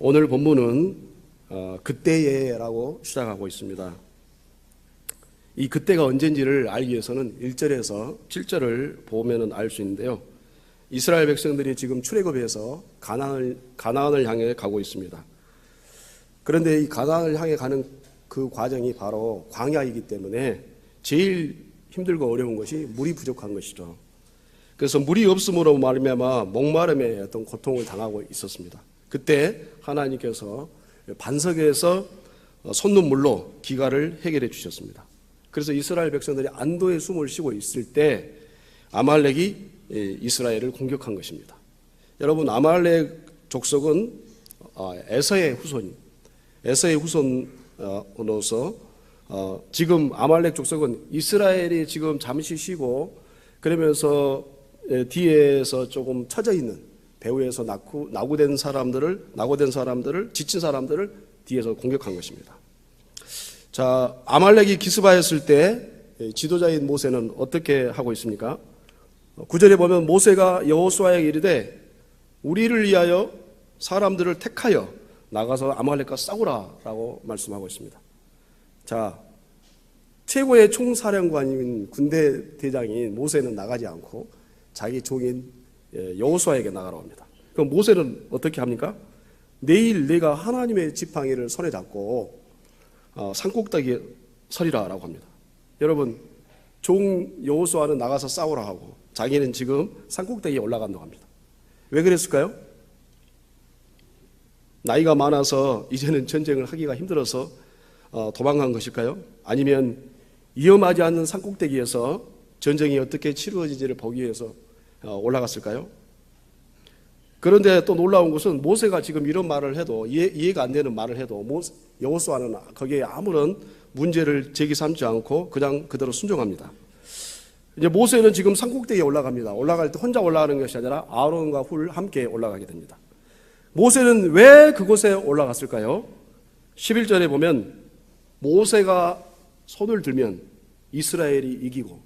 오늘 본문은 어, 그때에라고 시작하고 있습니다. 이 그때가 언젠지를 알기 위해서는 1절에서 7절을 보면은 알 수 있는데요. 이스라엘 백성들이 지금 출애굽해서 가나안을 가나안을 향해 가고 있습니다. 그런데 이 가나안을 향해 가는 그 과정이 바로 광야이기 때문에 제일 힘들고 어려운 것이 물이 부족한 것이죠. 그래서 물이 없음으로 말미암아 목마름의 어떤 고통을 당하고 있었습니다. 그때 하나님께서 반석에서 손눈물로 기가를 해결해 주셨습니다. 그래서 이스라엘 백성들이 안도의 숨을 쉬고 있을 때 아말렉이 이스라엘을 공격한 것입니다. 여러분 아말렉 족속은 에서의 후손, 에서의 후손으로서 어, 지금 아말렉 족속은 이스라엘이 지금 잠시 쉬고 그러면서 뒤에서 조금 처져 있는 배후에서 낙후, 낙오된 사람들을 낙오된 사람들을 지친 사람들을 뒤에서 공격한 것입니다. 자 아말렉이 기스바했을 때 지도자인 모세는 어떻게 하고 있습니까? 구절에 보면 모세가 여호수아에게 이르되 우리를 위하여 사람들을 택하여 나가서 아말렉과 싸우라라고 말씀하고 있습니다. 자, 최고의 총사령관인 군대 대장인 모세는 나가지 않고 자기 종인 여호수아에게 나가라고 합니다. 그럼 모세는 어떻게 합니까? 내일 내가 하나님의 지팡이를 손에 잡고 어, 산꼭대기에 서리라라고 합니다. 여러분, 종 여호수아는 나가서 싸우라 하고 자기는 지금 산꼭대기에 올라간다고 합니다. 왜 그랬을까요? 나이가 많아서 이제는 전쟁을 하기가 힘들어서 어, 도망간 것일까요? 아니면 위험하지 않는 산꼭대기에서 전쟁이 어떻게 치루어지지를 보기 위해서 어, 올라갔을까요? 그런데 또 놀라운 것은 모세가 지금 이런 말을 해도 이해, 가안 되는 말을 해도 여호수아는 거기에 아무런 문제를 제기 삼지 않고 그냥 그대로 순종합니다. 이제 모세는 지금 산꼭대기에 올라갑니다. 올라갈 때 혼자 올라가는 것이 아니라 아론과 훌 함께 올라가게 됩니다. 모세는 왜 그곳에 올라갔을까요? 11절에 보면 모세가 손을 들면 이스라엘이 이기고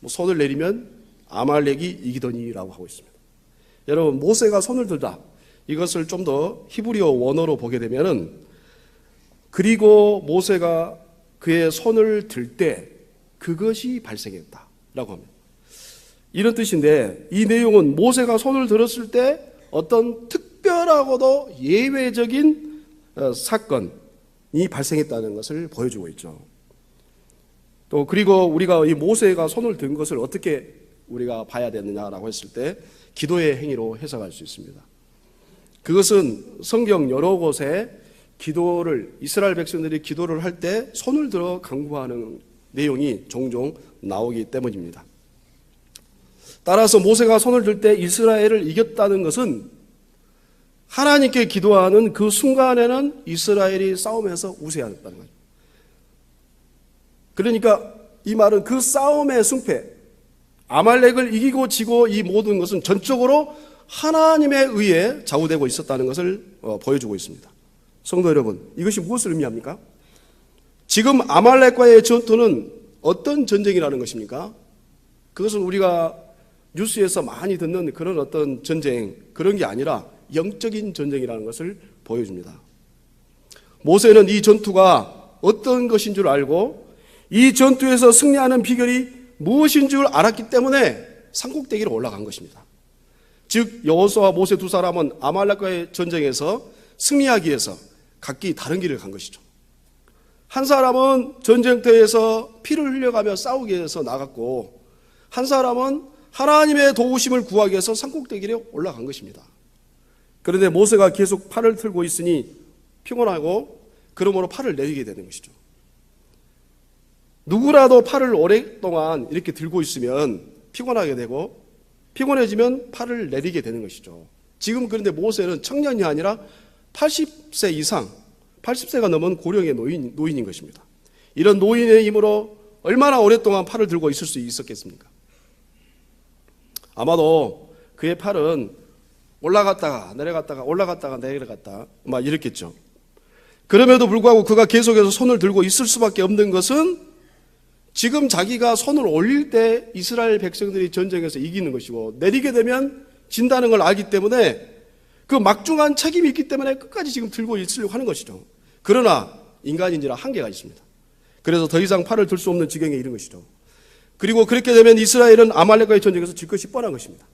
뭐 손을 내리면 아말렉이 이기더니라고 하고 있습니다. 여러분 모세가 손을 들다 이것을 좀 더 히브리어 원어로 보게 되면은 그리고 모세가 그의 손을 들 때 그것이 발생했다라고 합니다. 이런 뜻인데 이 내용은 모세가 손을 들었을 때 어떤 특별하고도 예외적인 어, 사건이 발생했다는 것을 보여주고 있죠. 또 그리고 우리가 이 모세가 손을 든 것을 어떻게 우리가 봐야 되느냐라고 했을 때 기도의 행위로 해석할 수 있습니다. 그것은 성경 여러 곳에 기도를 이스라엘 백성들이 기도를 할 때 손을 들어 강구하는 내용이 종종 나오기 때문입니다. 따라서 모세가 손을 들 때 이스라엘을 이겼다는 것은 하나님께 기도하는 그 순간에는 이스라엘이 싸움에서 우세하였다는 거죠. 그러니까 이 말은 그 싸움의 승패, 아말렉을 이기고 지고 이 모든 것은 전적으로 하나님에 의해 좌우되고 있었다는 것을 어, 보여주고 있습니다. 성도 여러분, 이것이 무엇을 의미합니까? 지금 아말렉과의 전투는 어떤 전쟁이라는 것입니까? 그것은 우리가 뉴스에서 많이 듣는 그런 어떤 전쟁, 그런 게 아니라 영적인 전쟁이라는 것을 보여줍니다. 모세는 이 전투가 어떤 것인 줄 알고 이 전투에서 승리하는 비결이 무엇인 줄 알았기 때문에 산꼭대기로 올라간 것입니다. 즉 여호수아와 모세 두 사람은 아말렉과의 전쟁에서 승리하기 위해서 각기 다른 길을 간 것이죠. 한 사람은 전쟁터에서 피를 흘려가며 싸우기 위해서 나갔고 한 사람은 하나님의 도우심을 구하기 위해서 산꼭대기로 올라간 것입니다. 그런데 모세가 계속 팔을 틀고 있으니 피곤하고 그러므로 팔을 내리게 되는 것이죠. 누구라도 팔을 오랫동안 이렇게 들고 있으면 피곤하게 되고 피곤해지면 팔을 내리게 되는 것이죠. 지금 그런데 모세는 청년이 아니라 80세 이상, 80세가 넘은 고령의 노인, 노인인 것입니다. 이런 노인의 힘으로 얼마나 오랫동안 팔을 들고 있을 수 있었겠습니까? 아마도 그의 팔은 올라갔다가 내려갔다가 올라갔다가 내려갔다 막 이랬겠죠. 그럼에도 불구하고 그가 계속해서 손을 들고 있을 수밖에 없는 것은 지금 자기가 손을 올릴 때 이스라엘 백성들이 전쟁에서 이기는 것이고 내리게 되면 진다는 걸 알기 때문에 그 막중한 책임이 있기 때문에 끝까지 지금 들고 있으려고 하는 것이죠. 그러나 인간인지라 한계가 있습니다. 그래서 더 이상 팔을 들 수 없는 지경에 이른 것이죠. 그리고 그렇게 되면 이스라엘은 아말렉과의 전쟁에서 질 것이 뻔한 것입니다.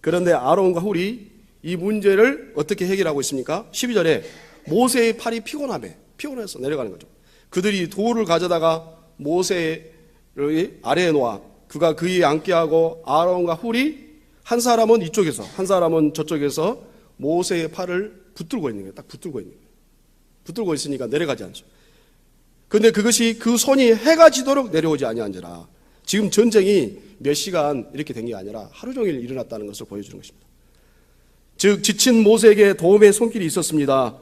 그런데 아론과 훌이 이 문제를 어떻게 해결하고 있습니까? 12절에 모세의 팔이 피곤함에 피곤해서 내려가는 거죠. 그들이 돌을 가져다가 모세를 아래에 놓아 그가 그 위에 앉게 하고 아론과 훌이 한 사람은 이쪽에서 한 사람은 저쪽에서 모세의 팔을 붙들고 있는 거예요. 딱 붙들고 있는 거예요. 붙들고 있으니까 내려가지 않죠. 근데 그것이 그 손이 해가 지도록 내려오지 아니한지라. 지금 전쟁이 몇 시간 이렇게 된 게 아니라 하루 종일 일어났다는 것을 보여주는 것입니다. 즉 지친 모세에게 도움의 손길이 있었습니다.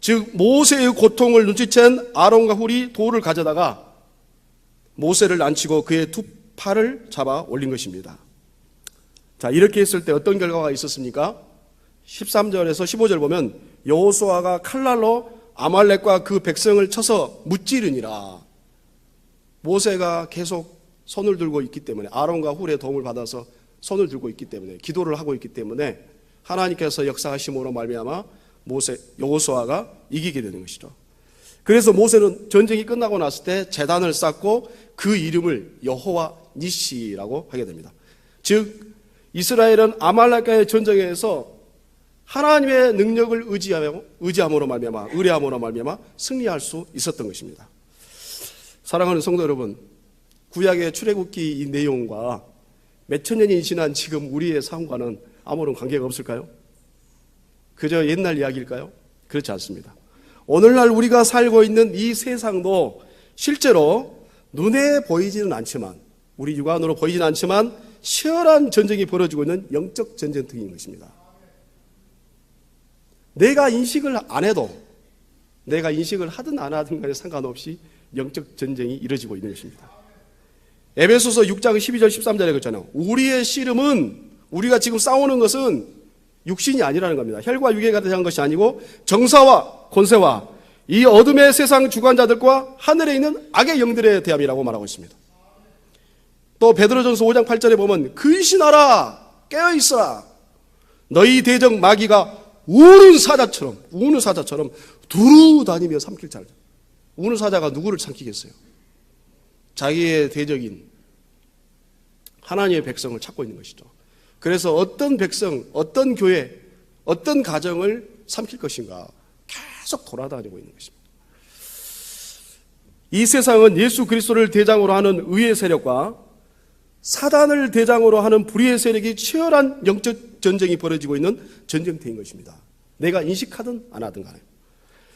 즉 모세의 고통을 눈치챈 아론과 훌이 돌을 가져다가 모세를 앉히고 그의 두 팔을 잡아 올린 것입니다. 자, 이렇게 했을 때 어떤 결과가 있었습니까? 13절에서 15절 보면 여호수아가 칼날로 아말렉과 그 백성을 쳐서 무찌르니라. 모세가 계속 손을 들고 있기 때문에 아론과 훌의 도움을 받아서 손을 들고 있기 때문에 기도를 하고 있기 때문에 하나님께서 역사하심으로 말미암아 모세 여호수아가 이기게 되는 것이죠. 그래서 모세는 전쟁이 끝나고 났을 때 재단을 쌓고 그 이름을 여호와 니시라고 하게 됩니다. 즉 이스라엘은 아말렉과의 전쟁에서 하나님의 능력을 의지하며 의지함으로 말미암아 의뢰함으로 말미암아 승리할 수 있었던 것입니다. 사랑하는 성도 여러분, 구약의 출애굽기 이 내용과 몇천 년이 지난 지금 우리의 삶과는 아무런 관계가 없을까요? 그저 옛날 이야기일까요? 그렇지 않습니다. 오늘날 우리가 살고 있는 이 세상도 실제로 눈에 보이지는 않지만 우리 육안으로 보이지는 않지만 치열한 전쟁이 벌어지고 있는 영적 전쟁터인 것입니다. 내가 인식을 안 해도 내가 인식을 하든 안 하든 간에 상관없이 영적 전쟁이 이루어지고 있는 것입니다. 에베소서 6장 12절 13절에 그랬잖아요. 우리의 씨름은 우리가 지금 싸우는 것은 육신이 아니라는 겁니다. 혈과 육에가 대한 것이 아니고 정사와 권세와 이 어둠의 세상 주관자들과 하늘에 있는 악의 영들에 대함이라고 말하고 있습니다. 또 베드로전서 5장 8절에 보면 근신하라 깨어 있어라 너희 대적 마귀가 우는 사자처럼 우는 사자처럼 두루 다니며 삼킬 잘 우는 사자가 누구를 삼키겠어요? 자기의 대적인 하나님의 백성을 찾고 있는 것이죠. 그래서 어떤 백성, 어떤 교회, 어떤 가정을 삼킬 것인가 계속 돌아다니고 있는 것입니다. 이 세상은 예수 그리스도를 대장으로 하는 의의 세력과 사단을 대장으로 하는 불의의 세력이 치열한 영적 전쟁이 벌어지고 있는 전쟁터인 것입니다. 내가 인식하든 안 하든 간에.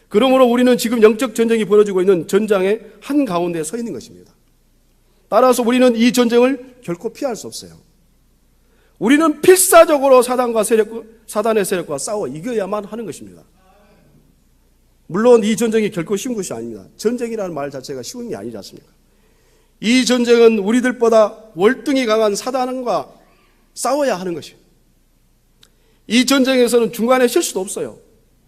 그러므로 우리는 지금 영적 전쟁이 벌어지고 있는 전장의 한 가운데 서 있는 것입니다. 따라서 우리는 이 전쟁을 결코 피할 수 없어요. 우리는 필사적으로 사단과 세력, 사단의 세력과 싸워 이겨야만 하는 것입니다. 물론 이 전쟁이 결코 쉬운 것이 아닙니다. 전쟁이라는 말 자체가 쉬운 게 아니지 않습니까? 이 전쟁은 우리들보다 월등히 강한 사단과 싸워야 하는 것이에요. 이 전쟁에서는 중간에 실수도 없어요.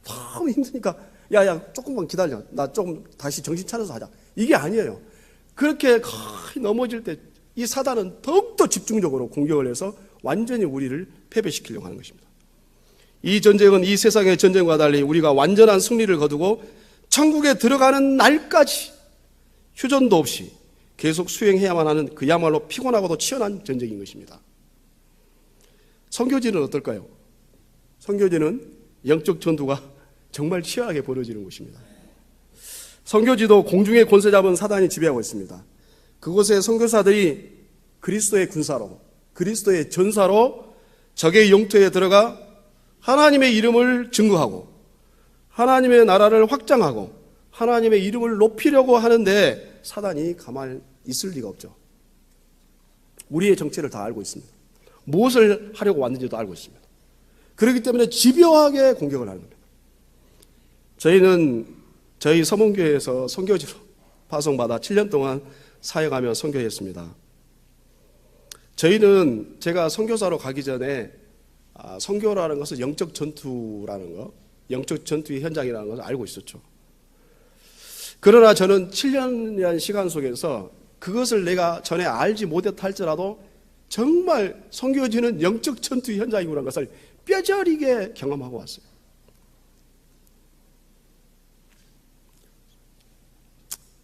너무 힘드니까 야야 조금만 기다려. 나 조금 다시 정신 차려서 하자. 이게 아니에요. 그렇게 거의 넘어질 때 이 사단은 더욱더 집중적으로 공격을 해서 완전히 우리를 패배시키려고 하는 것입니다. 이 전쟁은 이 세상의 전쟁과 달리 우리가 완전한 승리를 거두고 천국에 들어가는 날까지 휴전도 없이 계속 수행해야만 하는 그야말로 피곤하고도 치열한 전쟁인 것입니다. 선교지는 어떨까요? 선교지는 영적 전투가 정말 치열하게 벌어지는 곳입니다. 선교지도 공중의 권세 잡은 사단이 지배하고 있습니다. 그곳의 선교사들이 그리스도의 군사로, 그리스도의 전사로 적의 영토에 들어가 하나님의 이름을 증거하고 하나님의 나라를 확장하고 하나님의 이름을 높이려고 하는데 사단이 가만히 있을 리가 없죠. 우리의 정체를 다 알고 있습니다. 무엇을 하려고 왔는지도 알고 있습니다. 그렇기 때문에 집요하게 공격을 하는 겁니다. 저희는 저희 서문교회에서 선교지로 파송받아 7년 동안 사역하며 선교했습니다. 저희는 제가 선교사로 가기 전에 아, 선교라는 것은 영적 전투라는 거, 영적 전투의 현장이라는 것을 알고 있었죠. 그러나 저는 7년이라는 시간 속에서 그것을 내가 전에 알지 못했다 할지라도 정말 선교지는 영적 전투 현장이라는 것을 뼈저리게 경험하고 왔어요.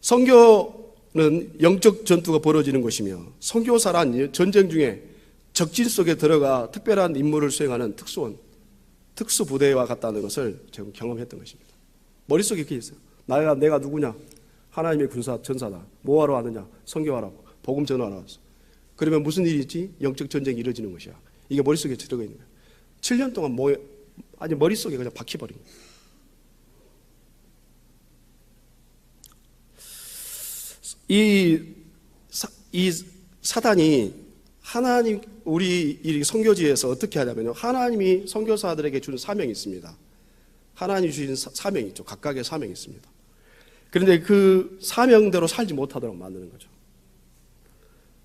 성교 는 영적 전투가 벌어지는 것이며 성교사란 전쟁 중에 적진 속에 들어가 특별한 임무를 수행하는 특수원, 특수부대와 같다는 것을 제가 경험했던 것입니다. 머릿속에 그게 있어요. 나가 내가 누구냐? 하나님의 군사 전사다. 뭐하러 왔느냐? 성교하라고. 복음 전하러 왔어. 그러면 무슨 일이 있지? 영적 전쟁이 이루어지는 것이야. 이게 머릿속에 들어가 있는 거야. 7년 동안 뭐 아니 머릿속에 그냥 박혀버린 거야. 이, 사, 이 사단이 하나님 우리 이 선교지에서 어떻게 하냐면요. 하나님이 선교사들에게 주는 사명이 있습니다. 하나님이 주신 사- 사명이 있죠. 각각의 사명이 있습니다. 그런데 그 사명대로 살지 못하도록 만드는 거죠.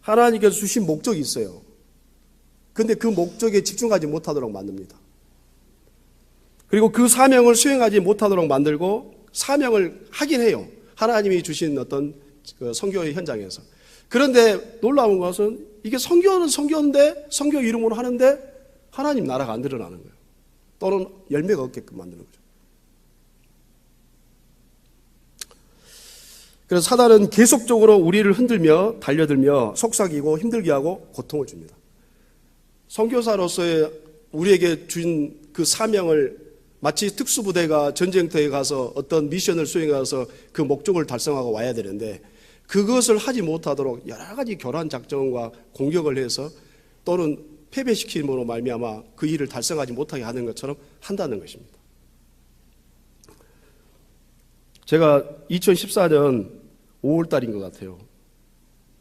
하나님께서 주신 목적이 있어요. 근데 그 목적에 집중하지 못하도록 만듭니다. 그리고 그 사명을 수행하지 못하도록 만들고 사명을 하긴 해요. 하나님이 주신 어떤 그 선교의 현장에서. 그런데 놀라운 것은 이게 선교는 선교인데 선교 이름으로 하는데 하나님 나라가 안 드러나는 거예요. 또는 열매가 없게끔 만드는 거죠. 그래서 사단은 계속적으로 우리를 흔들며 달려들며 속삭이고 힘들게 하고 고통을 줍니다. 선교사로서의 우리에게 준 그 사명을 마치 특수부대가 전쟁터에 가서 어떤 미션을 수행해서 그 목적을 달성하고 와야 되는데 그것을 하지 못하도록 여러 가지 교란 작전과 공격을 해서 또는 패배시킴으로 말미암아 그 일을 달성하지 못하게 하는 것처럼 한다는 것입니다. 제가 2014년 5월 달인 것 같아요.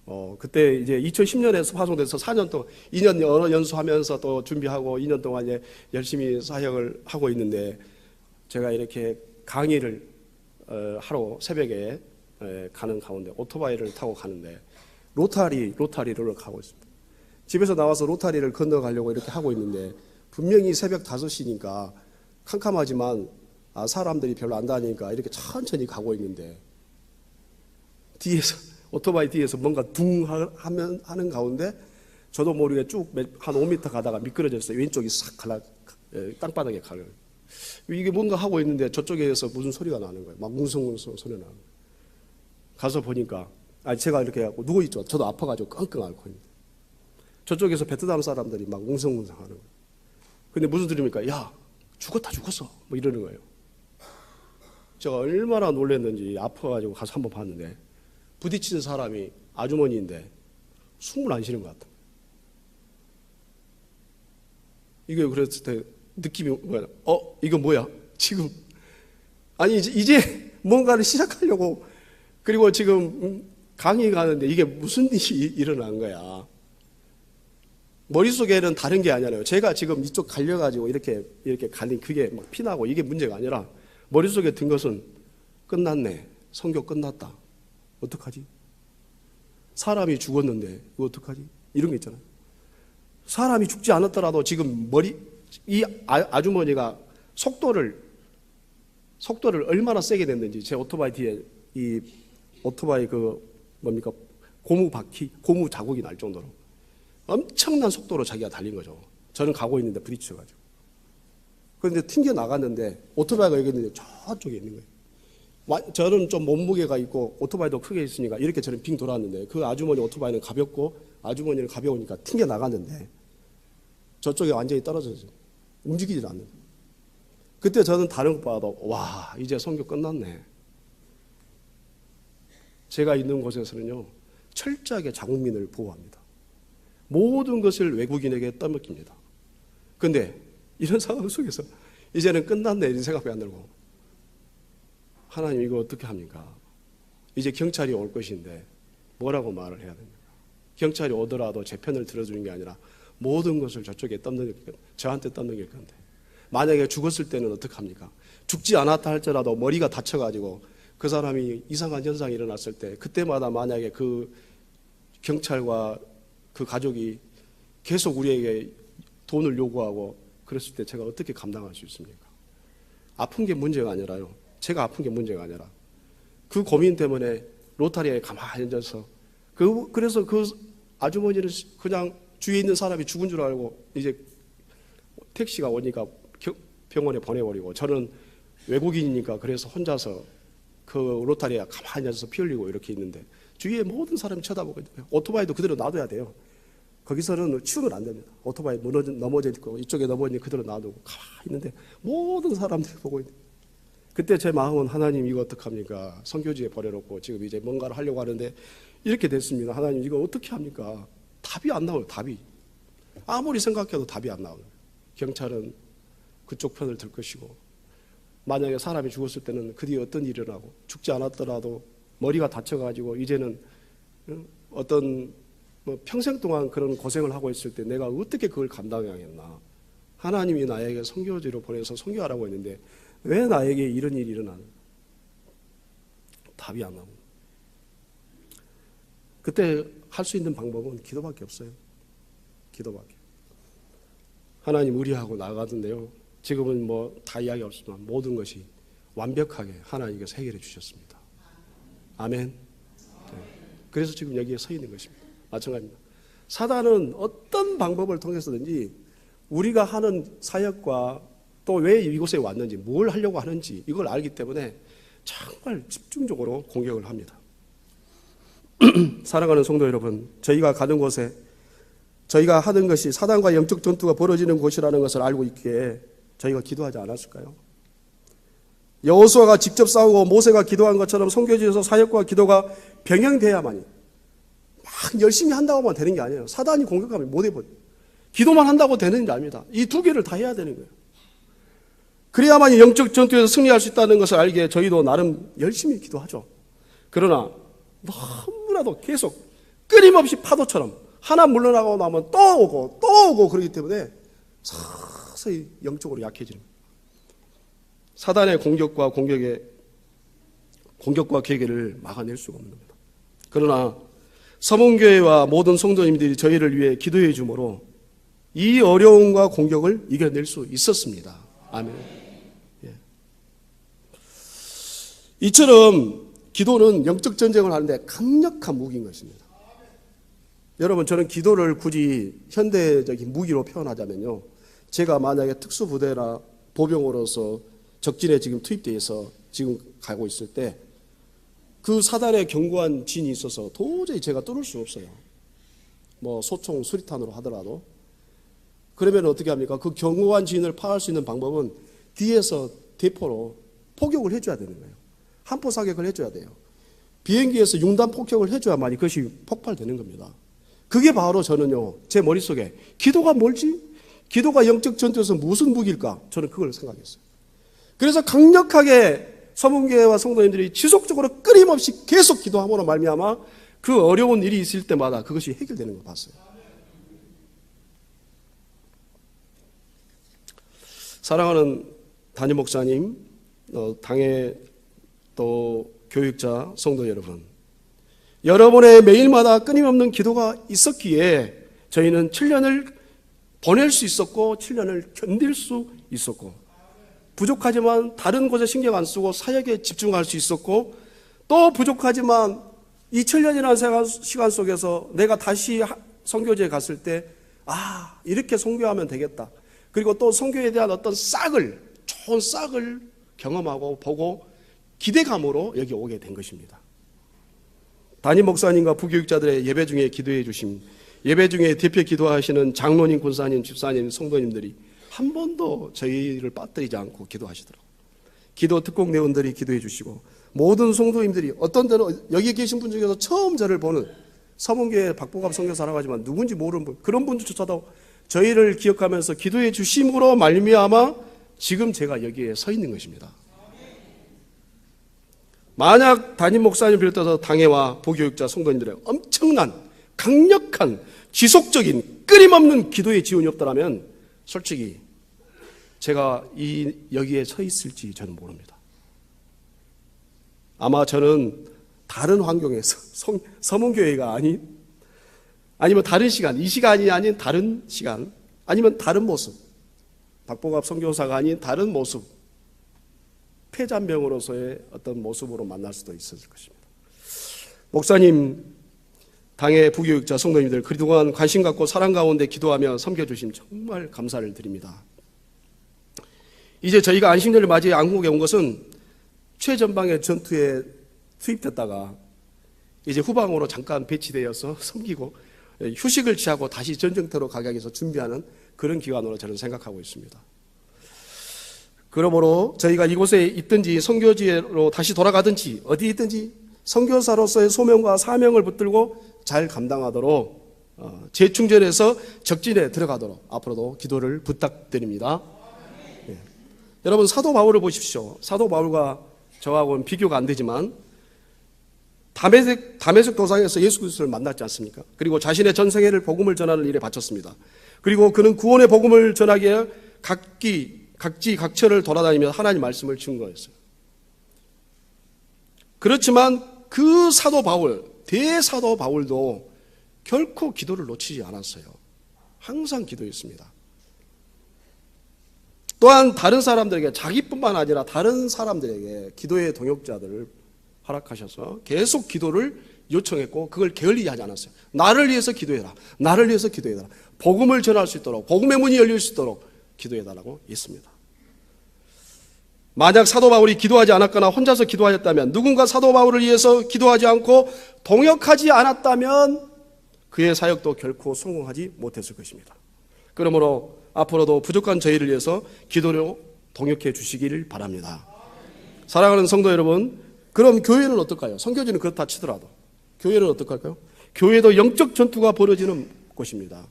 어, 그때 이제 2010년에 파송돼서 4년 동안, 2년 여러 연수하면서 또 준비하고 2년 동안 이제 열심히 사역을 하고 있는데 제가 이렇게 강의를 어, 하러 새벽에 에, 가는 가운데 오토바이를 타고 가는데 로타리, 로타리를 가고 있습니다. 집에서 나와서 로타리를 건너가려고 이렇게 하고 있는데 분명히 새벽 5시니까 캄캄하지만 아, 사람들이 별로 안 다니니까 이렇게 천천히 가고 있는데 뒤에서 오토바이 뒤에서 뭔가 둥 하면 하는 가운데 저도 모르게 쭉 한 5m 가다가 미끄러졌어요. 왼쪽이 싹 갈라 에, 땅바닥에 갈라. 이게 뭔가 하고 있는데 저쪽에서 무슨 소리가 나는 거예요. 막 웅성웅성 소리 나는 거예요. 가서 보니까 아니 제가 이렇게 하고 누워 있죠. 저도 아파가지고 끙끙 앓고 있는데 저쪽에서 베트남 사람들이 막 웅성웅성 하는 거예요. 근데 무슨 소리입니까? 야 죽었다 죽었어 뭐 이러는 거예요. 제가 얼마나 놀랐는지 아파가지고 가서 한번 봤는데 부딪힌 사람이 아주머니인데 숨을 안 쉬는 것 같아. 이게 그랬을 때 느낌이 뭐야? 어, 이거 뭐야? 지금 아니 이제, 이제 뭔가를 시작하려고 그리고 지금 음, 강의 가는데 이게 무슨 일이 일어난 거야? 머릿속에는 다른 게 아니라요. 제가 지금 이쪽 갈려가지고 이렇게, 이렇게 갈린 그게 막 피나고 이게 문제가 아니라 머릿속에 든 것은 끝났네. 성교 끝났다. 어떡하지? 사람이 죽었는데 이거 어떡하지? 이런 게 있잖아요. 사람이 죽지 않았더라도 지금 머리 이 아- 아주머니가 속도를 속도를 얼마나 세게 냈는지 제 오토바이 뒤에 이 오토바이 그 뭡니까 고무 바퀴 고무 자국이 날 정도로 엄청난 속도로 자기가 달린 거죠. 저는 가고 있는데 부딪혀가지고. 그런데 튕겨 나갔는데 오토바이가 여기 있는데 저쪽에 있는 거예요. 와- 저는 좀 몸무게가 있고 오토바이도 크게 있으니까 이렇게 저는 빙 돌았는데 그 아주머니 오토바이는 가볍고 아주머니는 가벼우니까 튕겨 나갔는데 저쪽에 완전히 떨어져서 움직이질 않는. 그때 저는 다른 것 봐도 와 이제 선교 끝났네. 제가 있는 곳에서는요 철저하게 자국민을 보호합니다. 모든 것을 외국인에게 떠맡깁니다. 근데 이런 상황 속에서 이제는 끝났네 이런 생각이 안 들고 하나님 이거 어떻게 합니까? 이제 경찰이 올 것인데 뭐라고 말을 해야 됩니까? 경찰이 오더라도 제 편을 들어주는 게 아니라 모든 것을 저쪽에 떠넘길 건- 저한테 떠넘길 건데 만약에 죽었을 때는 어떡합니까? 죽지 않았다 할지라도 머리가 다쳐가지고 그 사람이 이상한 현상이 일어났을 때 그때마다 만약에 그 경찰과 그 가족이 계속 우리에게 돈을 요구하고 그랬을 때 제가 어떻게 감당할 수 있습니까? 아픈 게 문제가 아니라요. 제가 아픈 게 문제가 아니라 그 고민 때문에 로타리에 가만히 앉아서 그 그래서 그 아주머니는 그냥 주위에 있는 사람이 죽은 줄 알고 이제 택시가 오니까 겨- 병원에 보내버리고 저는 외국인이니까 그래서 혼자서 그 로타리에 가만히 앉아서 피 흘리고 이렇게 있는데 주위에 모든 사람이 쳐다보고 있어요. 오토바이도 그대로 놔둬야 돼요. 거기서는 치우면 안 됩니다. 오토바이 무너져, 넘어져 있고 이쪽에 넘어져 있는 그대로 놔두고 가만히 있는데 모든 사람들이 보고 있는 그때 제 마음은 하나님 이거 어떡합니까? 선교지에 버려놓고 지금 이제 뭔가를 하려고 하는데 이렇게 됐습니다. 하나님 이거 어떻게 합니까? 답이 안 나와요. 답이. 아무리 생각해도 답이 안 나와요. 경찰은 그쪽 편을 들 것이고 만약에 사람이 죽었을 때는 그 뒤에 어떤 일이 일어나고 죽지 않았더라도 머리가 다쳐가지고 이제는 어, 어떤 뭐 평생 동안 그런 고생을 하고 있을 때 내가 어떻게 그걸 감당하겠나. 하나님이 나에게 선교지로 보내서 선교하라고 했는데 왜 나에게 이런 일이 일어나는? 답이 안 나옵니다. 그때 할 수 있는 방법은 기도밖에 없어요. 기도밖에. 하나님 우리하고 나가던데요. 지금은 뭐 다 이야기 없지만 모든 것이 완벽하게 하나님께서 해결해 주셨습니다. 아멘. 네. 그래서 지금 여기에 서 있는 것입니다. 마찬가지입니다. 사단은 어떤 방법을 통해서든지 우리가 하는 사역과 또 왜 이곳에 왔는지 뭘 하려고 하는지 이걸 알기 때문에 정말 집중적으로 공격을 합니다. 사랑하는 성도 여러분, 저희가 가는 곳에 저희가 하는 것이 사단과 영적 전투가 벌어지는 곳이라는 것을 알고 있기에 저희가 기도하지 않았을까요? 여호수아가 직접 싸우고 모세가 기도한 것처럼 성교지에서 사역과 기도가 병행돼야만이 막 열심히 한다고만 되는 게 아니에요. 사단이 공격하면 못 해버려. 기도만 한다고 되는 게 아닙니다. 이 두 개를 다 해야 되는 거예요. 그래야만 이 영적 전투에서 승리할 수 있다는 것을 알기에 저희도 나름 열심히 기도하죠. 그러나 너무나도 계속 끊임없이 파도처럼 하나 물러나고 나면 또 오고 또 오고 그러기 때문에 서서히 영적으로 약해지는. 사단의 공격과 공격의 공격과 계계를 막아낼 수가 없는 겁니다. 그러나 서문교회와 모든 성도님들이 저희를 위해 기도해 주므로 이 어려움과 공격을 이겨낼 수 있었습니다. 아멘. 예. 이처럼 기도는 영적 전쟁을 하는데 강력한 무기인 것입니다. 여러분 저는 기도를 굳이 현대적인 무기로 표현하자면요. 제가 만약에 특수부대나 보병으로서 적진에 지금 투입돼서 지금 가고 있을 때 그 사단의 견고한 진이 있어서 도저히 제가 뚫을 수 없어요. 뭐 소총 수리탄으로 하더라도 그러면 어떻게 합니까? 그 견고한 진을 파할 수 있는 방법은 뒤에서 대포로 포격을 해줘야 되는 거예요. 한포 사격을 해줘야 돼요. 비행기에서 융단 폭격을 해줘야만이 그것이 폭발되는 겁니다. 그게 바로 저는요, 제 머릿속에 기도가 뭘지? 기도가 영적 전투에서 무슨 무기일까? 저는 그걸 생각했어요. 그래서 강력하게 서문교회와 성도님들이 지속적으로 끊임없이 계속 기도함으로 말미암아 그 어려운 일이 있을 때마다 그것이 해결되는 걸 봤어요. 사랑하는 담임 목사님, 어, 당의 또 교육자 성도 여러분, 여러분의 매일마다 끊임없는 기도가 있었기에 저희는 7년을 보낼 수 있었고 7년을 견딜 수 있었고 부족하지만 다른 곳에 신경 안 쓰고 사역에 집중할 수 있었고 또 부족하지만 이 7년이라는 시간 속에서 내가 다시 성교지에 갔을 때 아, 이렇게 성교하면 되겠다. 그리고 또 성교에 대한 어떤 싹을 좋은 싹을 경험하고 보고 기대감으로 여기 오게 된 것입니다. 담임 목사님과 부교육자들의 예배 중에 기도해 주심, 예배 중에 대표 기도하시는 장로님, 군사님, 집사님, 성도님들이 한 번도 저희를 빠뜨리지 않고 기도하시더라고요. 기도 특공 내원들이 기도해 주시고 모든 성도님들이 어떤 때는 여기 계신 분 중에서 처음 저를 보는 서문교회 박보갑 선교사라고 하지만 누군지 모르는 분 그런 분들조차도 저희를 기억하면서 기도해 주심으로 말미암아 지금 제가 여기에 서 있는 것입니다. 만약 담임 목사님 비롯해서 당회와 보교육자 성도님들의 엄청난 강력한 지속적인 끊임없는 기도의 지원이 없다면 솔직히 제가 이 여기에 서 있을지 저는 모릅니다. 아마 저는 다른 환경에서 성, 서문교회가 아닌 아니면 다른 시간, 이 시간이 아닌 다른 시간, 아니면 다른 모습, 박보갑 선교사가 아닌 다른 모습, 폐잔병으로서의 어떤 모습으로 만날 수도 있었을 것입니다. 목사님, 당의 부교육자 성도님들 그동안 관심 갖고 사랑 가운데 기도하며 섬겨주심 정말 감사를 드립니다. 이제 저희가 안식년을 맞이해 안국에 온 것은 최전방의 전투에 투입됐다가 이제 후방으로 잠깐 배치되어서 섬기고 휴식을 취하고 다시 전쟁터로 가기 위해서 준비하는 그런 기간으로 저는 생각하고 있습니다. 그러므로 저희가 이곳에 있든지 선교지로 다시 돌아가든지 어디 있든지 선교사로서의 소명과 사명을 붙들고 잘 감당하도록 어, 재충전해서 적진에 들어가도록 앞으로도 기도를 부탁드립니다. 예. 여러분 사도 바울을 보십시오. 사도 바울과 저하고는 비교가 안 되지만 담에색, 담에색 도상에서 예수 그리스도를 만났지 않습니까? 그리고 자신의 전 생애를 복음을 전하는 일에 바쳤습니다. 그리고 그는 구원의 복음을 전하기에 각기 각지 각처를 돌아다니며 하나님 말씀을 증거했어요. 그렇지만 그 사도 바울, 대사도 바울도 결코 기도를 놓치지 않았어요. 항상 기도했습니다. 또한 다른 사람들에게 자기뿐만 아니라 다른 사람들에게 기도의 동역자들을 허락하셔서 계속 기도를 요청했고 그걸 게을리 하지 않았어요. 나를 위해서 기도해라. 나를 위해서 기도해라. 복음을 전할 수 있도록 복음의 문이 열릴 수 있도록 기도해달라고 했습니다. 만약 사도 바울이 기도하지 않았거나 혼자서 기도하였다면 누군가 사도 바울을 위해서 기도하지 않고 동역하지 않았다면 그의 사역도 결코 성공하지 못했을 것입니다. 그러므로 앞으로도 부족한 저희를 위해서 기도로 동역해 주시기를 바랍니다. 사랑하는 성도 여러분, 그럼 교회는 어떨까요? 성교지는 그렇다 치더라도 교회는 어떨까요? 교회도 영적 전투가 벌어지는 곳입니다.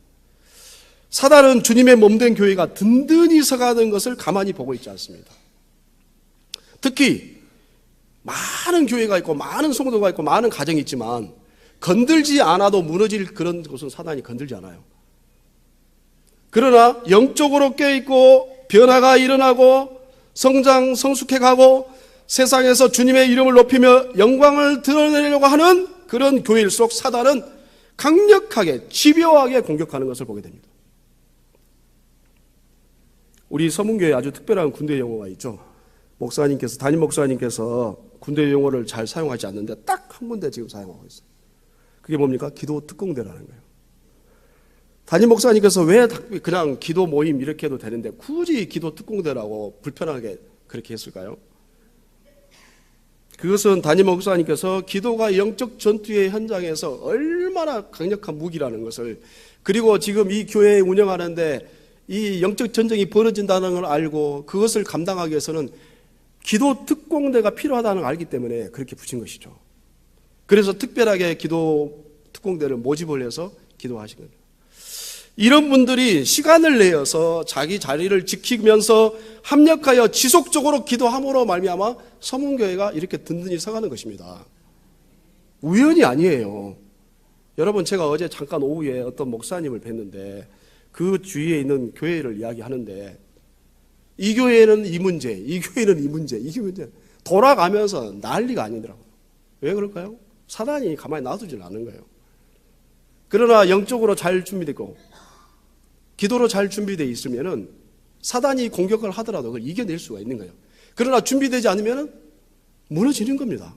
사단은 주님의 몸된 교회가 든든히 서가는 것을 가만히 보고 있지 않습니다. 특히 많은 교회가 있고 많은 성도가 있고 많은 가정이 있지만 건들지 않아도 무너질 그런 곳은 사단이 건들지 않아요. 그러나 영적으로 깨있고 변화가 일어나고 성장 성숙해 가고 세상에서 주님의 이름을 높이며 영광을 드러내려고 하는 그런 교회일수록 사단은 강력하게 집요하게 공격하는 것을 보게 됩니다. 우리 서문교회 아주 특별한 군대 용어가 있죠. 목사님께서 담임 목사님께서 군대 용어를 잘 사용하지 않는데 딱 한 군데 지금 사용하고 있어요. 그게 뭡니까? 기도 특공대라는 거예요. 담임 목사님께서 왜 그냥 기도 모임 이렇게 해도 되는데 굳이 기도 특공대라고 불편하게 그렇게 했을까요? 그것은 담임 목사님께서 기도가 영적 전투의 현장에서 얼마나 강력한 무기라는 것을 그리고 지금 이 교회 운영하는데 이 영적 전쟁이 벌어진다는 걸 알고 그것을 감당하기 위해서는 기도 특공대가 필요하다는 걸 알기 때문에 그렇게 붙인 것이죠. 그래서 특별하게 기도 특공대를 모집을 해서 기도하신 겁니다. 이런 분들이 시간을 내어서 자기 자리를 지키면서 합력하여 지속적으로 기도함으로 말미암아 서문교회가 이렇게 든든히 서가는 것입니다. 우연이 아니에요. 여러분 제가 어제 잠깐 오후에 어떤 목사님을 뵀는데 그 주위에 있는 교회를 이야기하는데 이 교회는 이 문제, 이 교회는 이 문제, 이 문제 돌아가면서 난리가 아니더라고요. 왜 그럴까요? 사단이 가만히 놔두질 않는 거예요. 그러나 영적으로 잘 준비되고 기도로 잘 준비되어 있으면은 사단이 공격을 하더라도 그걸 이겨낼 수가 있는 거예요. 그러나 준비되지 않으면은 무너지는 겁니다.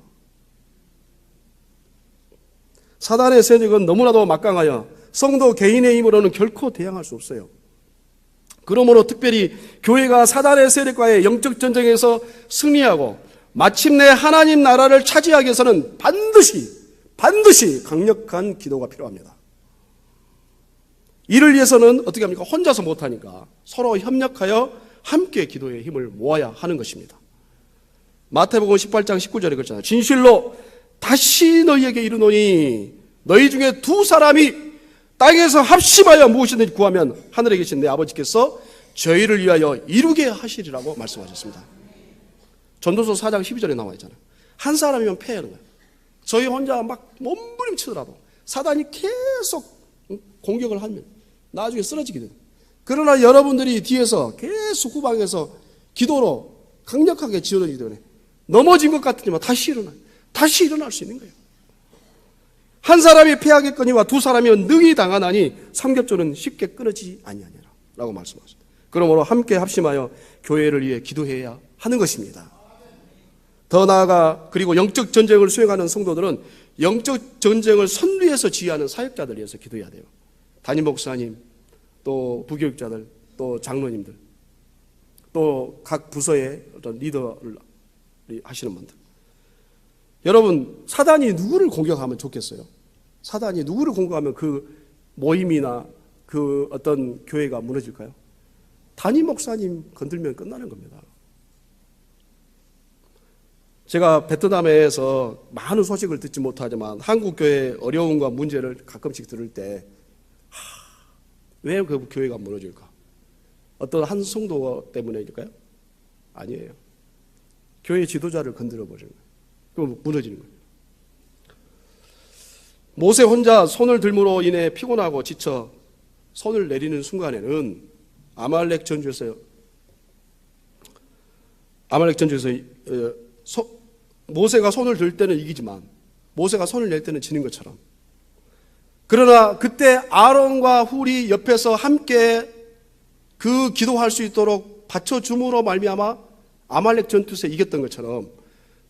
사단의 세력은 너무나도 막강하여 성도 개인의 힘으로는 결코 대항할 수 없어요. 그러므로 특별히 교회가 사단의 세력과의 영적 전쟁에서 승리하고 마침내 하나님 나라를 차지하기 위해서는 반드시 반드시 강력한 기도가 필요합니다. 이를 위해서는 어떻게 합니까? 혼자서 못하니까 서로 협력하여 함께 기도의 힘을 모아야 하는 것입니다. 마태복음 18장 19절에 그렇잖아요. 진실로 다시 너희에게 이르노니 너희 중에 두 사람이 땅에서 합심하여 무엇이든지 구하면 하늘에 계신 내 아버지께서 저희를 위하여 이루게 하시리라고 말씀하셨습니다. 전도서 4장 12절에 나와 있잖아요. 한 사람이면 패하는 거예요. 저희 혼자 막 몸부림치더라도 사단이 계속 공격을 하면 나중에 쓰러지게 돼요. 그러나 여러분들이 뒤에서 계속 후방에서 기도로 강력하게 지어주기 때문에 넘어진 것 같지만 다시 일어나 다시 일어날 수 있는 거예요. 한 사람이 패하겠거니와 두 사람이면 능히 당하나니 삼겹줄은 쉽게 끊어지지 아니하니라 라고 말씀하셨습니다. 그러므로 함께 합심하여 교회를 위해 기도해야 하는 것입니다. 더 나아가 그리고 영적 전쟁을 수행하는 성도들은 영적 전쟁을 선두에서 지휘하는 사역자들 위해서 기도해야 돼요. 담임 목사님, 또 부교육자들, 또 장로님들, 또 각 부서의 어떤 리더를 하시는 분들. 여러분, 사단이 누구를 공격하면 좋겠어요? 사단이 누구를 공격하면 그 모임이나 그 어떤 교회가 무너질까요? 담임 목사님 건들면 끝나는 겁니다. 제가 베트남에서 많은 소식을 듣지 못하지만 한국 교회 어려움과 문제를 가끔씩 들을 때 왜 그 교회가 무너질까? 어떤 한 성도 때문일까요? 아니에요. 교회 지도자를 건드려 버리는 거예요. 그럼 무너지는 거예요. 모세 혼자 손을 들므로 인해 피곤하고 지쳐 손을 내리는 순간에는 아말렉 전주에서 아말렉 전주에서 어, 소- 모세가 손을 들 때는 이기지만 모세가 손을 낼 때는 지는 것처럼 그러나 그때 아론과 훌이 옆에서 함께 그 기도할 수 있도록 받쳐 줌으로 말미암아 아말렉 전투에서 이겼던 것처럼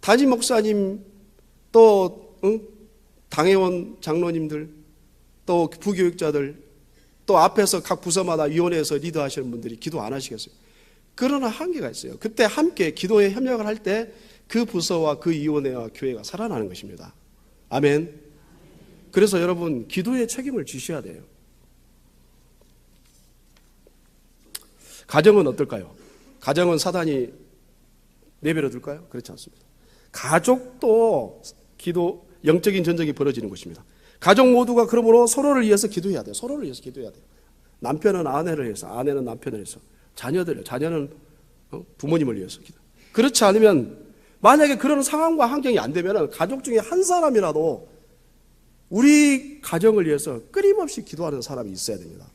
담임 목사님 또 응? 당회원 장로님들 또 부교육자들 또 앞에서 각 부서마다 위원회에서 리더하시는 분들이 기도 안 하시겠어요? 그러나 한계가 있어요. 그때 함께 기도에 협력을 할 때 그 부서와 그 위원회와 교회가 살아나는 것입니다. 아멘. 그래서 여러분 기도의 책임을 지셔야 돼요. 가정은 어떨까요? 가정은 사단이 내버려 둘까요? 그렇지 않습니다. 가족도 기도 영적인 전쟁이 벌어지는 것입니다. 가족 모두가 그러므로 서로를 위해서 기도해야 돼요. 서로를 위해서 기도해야 돼요. 남편은 아내를 위해서, 아내는 남편을 위해서, 자녀들, 자녀는 어? 부모님을 위해서 기도. 그렇지 않으면 만약에 그런 상황과 환경이 안 되면 가족 중에 한 사람이라도 우리 가정을 위해서 끊임없이 기도하는 사람이 있어야 됩니다.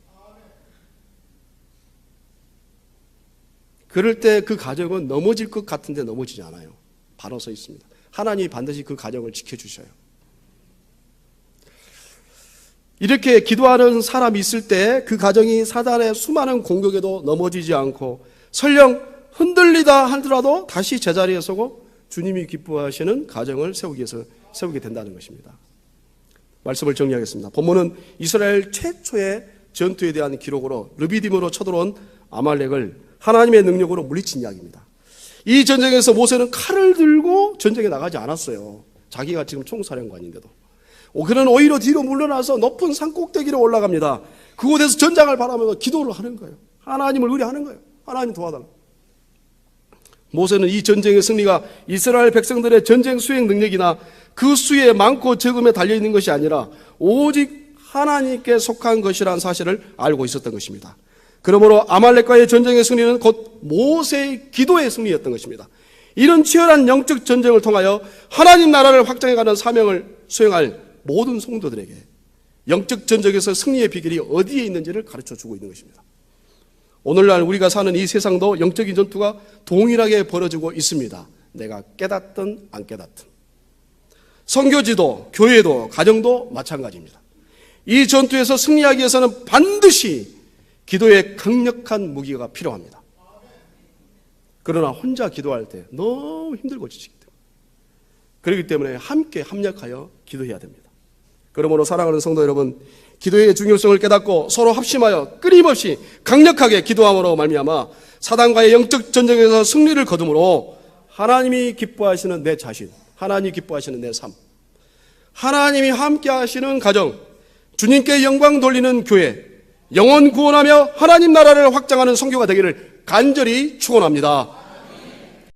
그럴 때 그 가정은 넘어질 것 같은데 넘어지지 않아요. 바로 서 있습니다. 하나님이 반드시 그 가정을 지켜주셔요. 이렇게 기도하는 사람이 있을 때 그 가정이 사단의 수많은 공격에도 넘어지지 않고 설령 흔들리다 하더라도 다시 제자리에 서고 주님이 기뻐하시는 가정을 세우기 위해서 세우게 된다는 것입니다. 말씀을 정리하겠습니다. 본문은 이스라엘 최초의 전투에 대한 기록으로 르비딤으로 쳐들어온 아말렉을 하나님의 능력으로 물리친 이야기입니다. 이 전쟁에서 모세는 칼을 들고 전쟁에 나가지 않았어요. 자기가 지금 총사령관인데도. 오, 그는 오히려 뒤로 물러나서 높은 산 꼭대기로 올라갑니다. 그곳에서 전장을 바라면서 기도를 하는 거예요. 하나님을 의뢰하는 거예요. 하나님 도와달라. 모세는 이 전쟁의 승리가 이스라엘 백성들의 전쟁 수행 능력이나 그 수의 많고 적음에 달려 있는 것이 아니라 오직 하나님께 속한 것이라는 사실을 알고 있었던 것입니다. 그러므로 아말렉과의 전쟁의 승리는 곧 모세의 기도의 승리였던 것입니다. 이런 치열한 영적 전쟁을 통하여 하나님 나라를 확장해가는 사명을 수행할 모든 성도들에게 영적 전쟁에서 승리의 비결이 어디에 있는지를 가르쳐 주고 있는 것입니다. 오늘날 우리가 사는 이 세상도 영적인 전투가 동일하게 벌어지고 있습니다. 내가 깨닫든 안 깨닫든. 성교지도, 교회도, 가정도 마찬가지입니다. 이 전투에서 승리하기 위해서는 반드시 기도의 강력한 무기가 필요합니다. 그러나 혼자 기도할 때 너무 힘들고 지치기 때문에. 그렇기 때문에 함께 합력하여 기도해야 됩니다. 그러므로 사랑하는 성도 여러분, 기도의 중요성을 깨닫고 서로 합심하여 끊임없이 강력하게 기도함으로 말미암아 사단과의 영적 전쟁에서 승리를 거둠으로 하나님이 기뻐하시는 내 자신, 하나님이 기뻐하시는 내 삶, 하나님이 함께 하시는 가정, 주님께 영광 돌리는 교회, 영원 구원하며 하나님 나라를 확장하는 성교가 되기를 간절히 축원합니다.